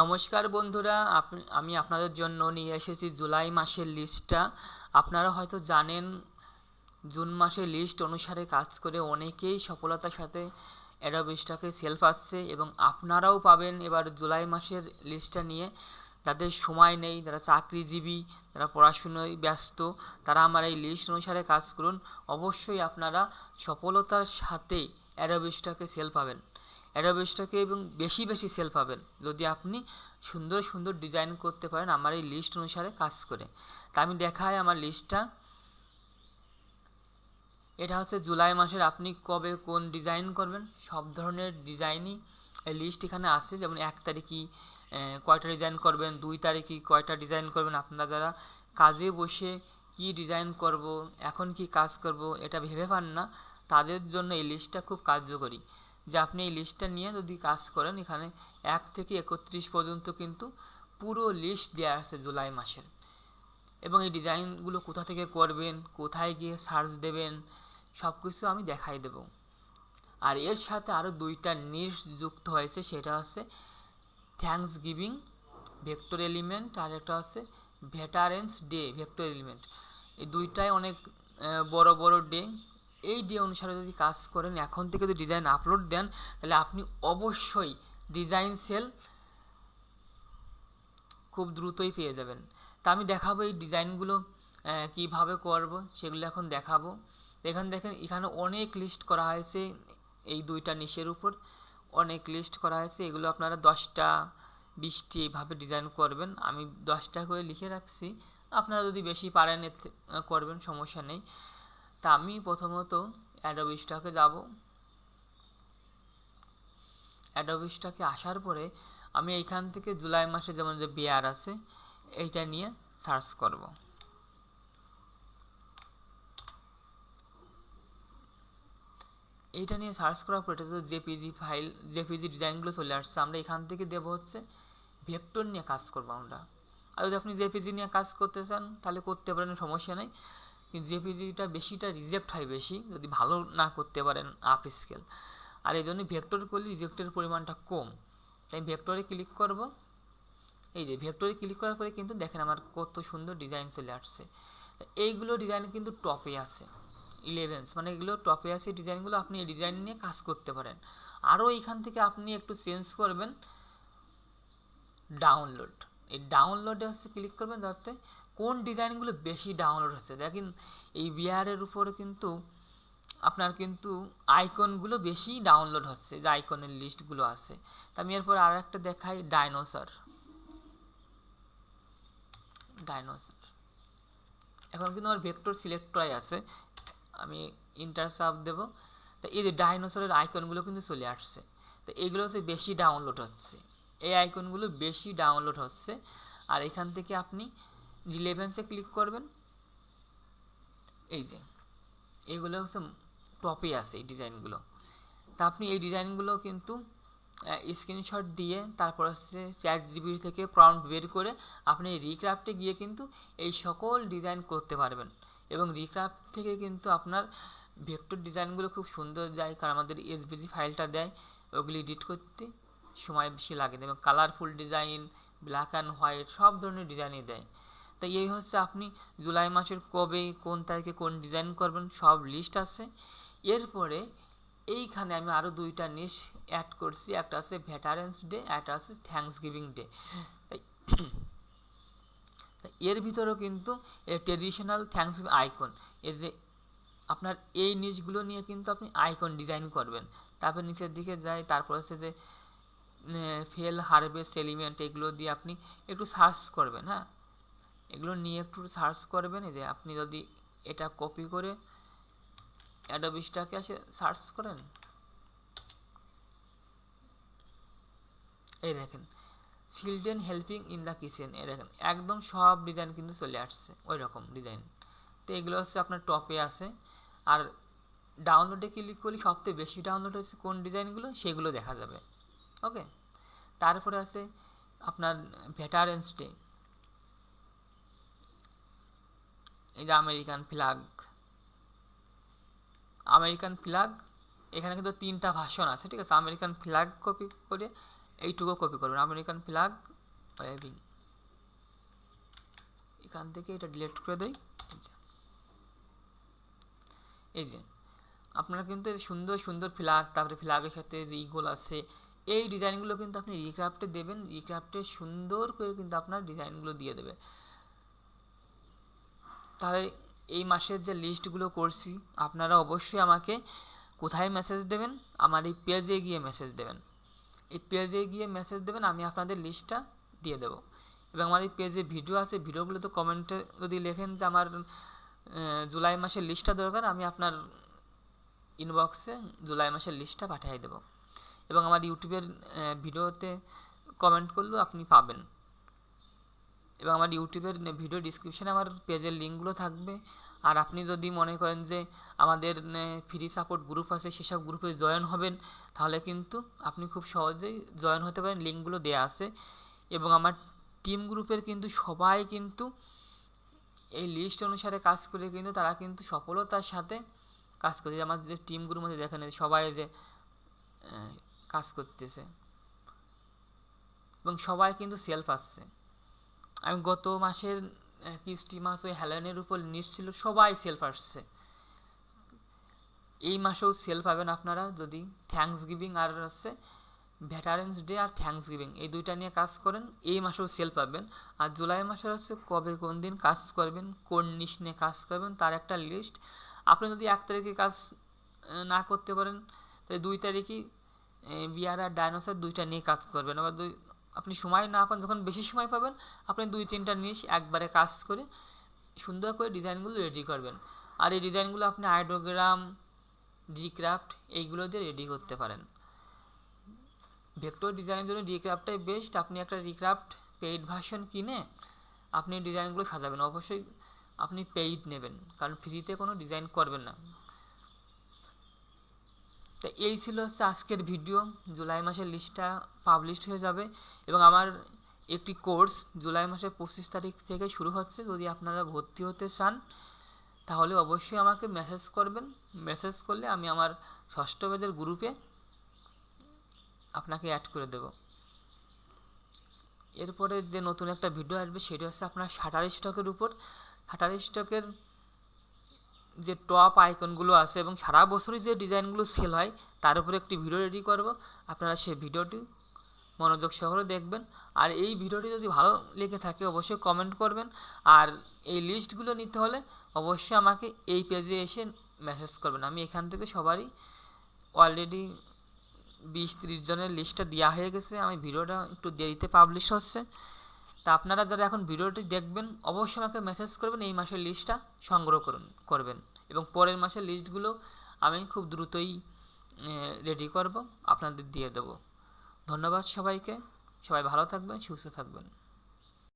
নমস্কার বন্ধুরা আমি আপনাদের জন্য নিয়ে এসেছি জুলাই মাসের লিস্টটা। আপনারা হয়তো জানেন, জুন মাসের লিস্ট অনুসারে কাজ করে অনেকেই সফলতার সাথে অ্যাডোবিসটাকে সেল পাচ্ছে এবং আপনারাও পাবেন এবার জুলাই মাসের লিস্টটা নিয়ে। যাদের সময় নেই, যারা চাকরিজীবী, যারা পড়াশুনোয় ব্যস্ত, তারা আমার এই লিস্ট অনুসারে কাজ করুন। অবশ্যই আপনারা সফলতার সাথে অ্যাডোবিসটাকে সেল পাবেন। অ্যাডোবিসটাকে এবং বেশি বেশি সেল পাবেন। যদি আপনি সুন্দর সুন্দর ডিজাইন করতে পারেন আমার এই লিস্ট অনুসারে কাজ করে। তা আমি দেখাই আমার লিস্টটা এটা হচ্ছে জুলাই মাসের আপনি কবে কোন ডিজাইন করবেন, সব ধরনের ডিজাইনই লিস্ট এখানে আছে। যেমন এক তারিখই কয়টা ডিজাইন করবেন, দুই তারিখই কয়টা ডিজাইন করবেন, আপনারা যারা কাজে বসে কি ডিজাইন করব, এখন কি কাজ করব, এটা ভেবে পান না। তাদের জন্য এই লিস্টটা খুব কার্যকরী। যে আপনি এই লিস্টটা নিয়ে যদি কাজ করেন, এখানে এক থেকে একত্রিশ পর্যন্ত কিন্তু পুরো লিস্ট দেওয়া আছে জুলাই মাসের। এবং এই ডিজাইনগুলো কোথা থেকে করবেন, কোথায় গিয়ে সার্চ দেবেন সব কিছু আমি দেখাই দেব। আর এর সাথে আরও দুইটা নিশ যুক্ত হয়েছে, সেটা হচ্ছে থ্যাঙ্কস গিভিং ভেক্টর এলিমেন্ট আর একটা হচ্ছে ভেটারেন্স ডে ভেক্টর এলিমেন্ট এই দুইটাই অনেক বড় বড় ডে এই ডে অনুসারে যদি কাজ করেন, এখন থেকে যদি ডিজাইন আপলোড দেন, তাহলে আপনি অবশ্যই ডিজাইন সেল খুব দ্রুতই পেয়ে যাবেন। তা আমি দেখাবো এই ডিজাইনগুলো কীভাবে করব, সেগুলো এখন দেখাবো। এখানে দেখেন, এখানে অনেক লিস্ট করা হয়েছে এই দুইটা নিশের উপর। অনেক লিস্ট করা হয়েছে, এগুলো আপনারা দশটা, বিশটি এইভাবে ডিজাইন করবেন। আমি দশটা করে লিখে রাখছি। আপনারা যদি বেশি পারেন করবেন, সমস্যা নেই। তা আমি প্রথমত অ্যাডোবি স্টকে যাব। অ্যাডোবি স্টকে আসার পরে আমি এইখান থেকে জুলাই মাসে যেমন যে বিয়ার আছে, এইটা নিয়ে সার্চ করব। এইটা নিয়ে সার্চ করার পর এটা তো জেপিজি ফাইল, জেপিজি ডিজাইনগুলো চলে আসছে। আমরা এখান থেকে দেব হচ্ছে ভেক্টর নিয়ে কাজ করব আমরা। আর যদি আপনি জেপিজি নিয়ে কাজ করতে চান, তাহলে করতে পারেন, সমস্যা নেই। কিন্তু জেপিজিটা বেশিটা রিজেক্ট হয় বেশি, যদি ভালো না করতে পারেন আপ স্কেল আর এই জন্য ভেক্টর করলে রিজেক্টের পরিমাণটা কম। তাই ভেক্টরে ক্লিক করব। এই যে ভেক্টরে ক্লিক করার পরে কিন্তু দেখেন আমার কত সুন্দর ডিজাইন চলে আসছে। এইগুলো ডিজাইন কিন্তু টপে আছে। ইলেভেন্স মানে এগুলো টপে আছে ডিজাইনগুলো আপনি এই ডিজাইন নিয়ে কাজ করতে পারেন। আরও এইখান থেকে আপনি একটু চেঞ্জ করবেন। ডাউনলোড এই ডাউনলোডে হচ্ছে ক্লিক করবেন, যাতে কোন ডিজাইনগুলো বেশি ডাউনলোড হচ্ছে? দেখেন, এই বিহারের উপরে কিন্তু আপনার কিন্তু আইকনগুলো বেশি ডাউনলোড হচ্ছে, যে আইকনের লিস্টগুলো আছে। তা আমি এরপর আর একটা দেখাই ডাইনোসর ডাইনোসর এখন কিন্তু আমার ভেক্টর সিলেক্ট করাই আছে। আমি ইন্টার সাব দেবো। তা এই যে ডাইনোসরের আইকনগুলো কিন্তু চলে আসছে। তো এইগুলো হচ্ছে বেশি ডাউনলোড হচ্ছে। এই আইকনগুলো বেশি ডাউনলোড হচ্ছে। আর এখান থেকে আপনি রিলেভেন্সে ক্লিক করবেন। এই যে, এগুলো হচ্ছে টপে আছে এই ডিজাইনগুলো। তা আপনি এই ডিজাইনগুলো কিন্তু স্ক্রিনশট দিয়ে তারপর হচ্ছে চ্যাট জিবি থেকে প্রম্পট বের করে আপনি রিক্রাফটে গিয়ে কিন্তু এই সকল ডিজাইন করতে পারবেন। এবং রিক্রাফট থেকে কিন্তু আপনার ভেক্টর ডিজাইনগুলো খুব সুন্দর যায়, কারণ আমাদের এসবিজি ফাইলটা দেয়, ওগুলি এডিট করতে সময় বেশি লাগে না। এবং colourful design black and white সব ধরনের ডিজাইনই দেয়। তাই এই হচ্ছে আপনি জুলাই মাসের কবে, কোন তারিখে কোন ডিজাইন করবেন, সব লিস্ট আছে। এরপরে এইখানে আমি আরও দুইটা নিশ অ্যাড করছি। একটা আছে ভেটারেন্স ডে একটা আছে থ্যাঙ্কস গিভিং ডে তাই এর ভিতরেও কিন্তু ট্রেডিশনাল থ্যাঙ্কস আইকন এর যে আপনার এই নিচগুলো নিয়ে কিন্তু আপনি আইকন ডিজাইন করবেন। তারপর নিচের দিকে যাই, তারপর হচ্ছে যে ফেল হারভেস্ট এলিমেন্ট এগুলো দিয়ে আপনি একটু সার্চ করবেন হ্যাঁ? এগুলো নিয়ে একটু সার্চ করবেন যে আপনি যদি এটা কপি করে অ্যাডোবিসটাকে এসে সার্চ করেন। এই দেখেন children helping in the kitchen এই দেখেন, একদম সব ডিজাইন কিন্তু চলে আসছে ওই রকম ডিজাইন তো এগুলো হচ্ছে আপনার টপে আছে। আর ডাউনলোডে ক্লিক করলে সবথেকে বেশি ডাউনলোড হচ্ছে কোন ডিজাইনগুলো সেগুলো দেখা যাবে। ওকে তারপরে আছে আপনার ভেটারেন্স ডে এই যে আমেরিকান ফ্ল্যাগ আমেরিকান ফ্ল্যাগ এখানে কিন্তু তিনটা ভাষণ আছে, ঠিক আছে? আমেরিকান ফ্ল্যাগ কপি করে এইটুকু কপি করবেন। আমেরিকান ফ্ল্যাগ ওয়েভিং এখান থেকে এটা ডিলিট করে দেই। এই যে। আপনারা কিন্তু সুন্দর সুন্দর ফ্ল্যাগ তারপরে ফ্ল্যাগের সাথে যে ইগল আছে, এই ডিজাইনগুলো কিন্তু আপনি রিক্রাফটে দেবেন। রিক্রাফটে সুন্দর করে কিন্তু আপনার ডিজাইনগুলো দিয়ে দেবে। তাহলে এই মাসের যে লিস্টগুলো করছি, আপনারা অবশ্যই আমাকে কোথায় মেসেজ দেবেন? আমার এই পেজে গিয়ে মেসেজ দেবেন। এই পেজে গিয়ে মেসেজ দেবেন, আমি আপনাদের লিস্টটা দিয়ে দেবো। এবং আমার এই পেজে ভিডিও আছে ভিডিওগুলো তো কমেন্টে যদি লেখেন যে আমার জুলাই মাসের লিস্টটা দরকার, আমি আপনার ইনবক্সে জুলাই মাসের লিস্টটা পাঠিয়ে দেবো। এবং আমার ইউটিউবের ভিডিওতে কমেন্ট করলেও আপনি পাবেন। এবং আমার ইউটিউবের ভিডিও ডিসক্রিপশানে আমার পেজের লিঙ্কগুলো থাকবে। আর আপনি যদি মনে করেন যে আমাদের ফ্রি সাপোর্ট গ্রুপ আছে, সেসব গ্রুপে জয়েন হবেন, তাহলে কিন্তু আপনি খুব সহজেই জয়েন হতে পারেন লিঙ্কগুলো দেওয়া আছে। এবং আমার টিম গ্রুপের কিন্তু সবাই কিন্তু এই লিস্ট অনুসারে কাজ করে কিন্তু তারা কিন্তু সফলতার সাথে কাজ করছে। আমাদের যে টিম গ্রুপ মধ্যে দেখেন সবাই যে কাজ করতেছে। এবং সবাই কিন্তু সেলফ আসছে। আমি গত মাসের কিস্টি মাস ওই হ্যালেনের উপর নিউজ ছিল, সবাই সেলফ আসছে। এই মাসেও সেল পাবেন আপনারা যদি থ্যাংকস গিভিং আর হচ্ছে ভেটারেন্স ডে আর থ্যাংকস গিভিং এই দুইটা নিয়ে কাজ করেন, এই মাসেও সেল পাবেন। আর জুলাই মাসের হচ্ছে কবে কোন দিন কাজ করবেন, কোন নিশ নিয়ে কাজ করবেন, তার একটা লিস্ট আপনি যদি এক তারিখে কাজ না করতে পারেন, তাহলে দুই তারিখই বিয়ার আর ডাইনোসর দুইটা নিয়ে কাজ করবেন। আবার দুই আপনি সময় না পান, যখন বেশি সময় পাবেন, আপনি দুই তিনটা নিশ একবারে কাজ করে সুন্দর করে ডিজাইনগুলো রেডি করবেন। আর এই ডিজাইনগুলো আপনি আইডোগ্রাম ডিক্রাফট এইগুলো দিয়ে রেডি করতে পারেন। ভেক্টর ডিজাইনের জন্য ডিক্রাফটটাই বেস্ট আপনি একটা রিক্রাফট পেইড ভার্সন কিনে আপনি ডিজাইনগুলো সাজাবেন। অবশ্যই আপনি পেইড নেবেন, কারণ ফ্রিতে কোনো ডিজাইন করবেন না। তো এই ছিল হচ্ছে আজকের ভিডিও। জুলাই মাসের লিস্টটা পাবলিশড হয়ে যাবে এবং আমার একটি কোর্স জুলাই মাসের পঁচিশ তারিখ থেকে শুরু হচ্ছে। যদি আপনারা ভর্তি হতে চান, তাহলে অবশ্যই আমাকে মেসেজ করবেন। মেসেজ করলে আমি আমার ষষ্ঠ বেদের গ্রুপে আপনাকে অ্যাড করে দেব। এরপরে যে নতুন একটা ভিডিও আসবে, সেটা হচ্ছে আপনার শাটার স্টকের উপর। শাটার স্টকের যে টপ আইকনগুলো আছে এবং সারা বছরই যে ডিজাইনগুলো সেল হয়, তার উপরে একটি ভিডিও রেডি করব। আপনারা সেই ভিডিওটি মনোযোগ সহকারে দেখবেন। আর এই ভিডিওটি যদি ভালো লেগে থাকে, অবশ্যই কমেন্ট করবেন। আর এই লিস্টগুলো নিতে হলে অবশ্যই আমাকে এই পেজে এসে মেসেজ করবেন। আমি এখান থেকে সবারই অলরেডি বিশ তিরিশ জনের লিস্টটা দেওয়া হয়ে গেছে। আমি ভিডিওটা একটু দেরিতে পাবলিশ হচ্ছে। তা আপনারা যারা এখন ভিডিওটি দেখবেন, অবশ্যই আমাকে মেসেজ করবেন, এই মাসের লিস্টটা সংগ্রহ করুন, করবেন। এবং পরের মাসের লিস্টগুলো আমি খুব দ্রুতই রেডি করব, আপনাদের দিয়ে দেব। ধন্যবাদ সবাইকে, সবাই ভালো থাকবেন, সুস্থ থাকবেন।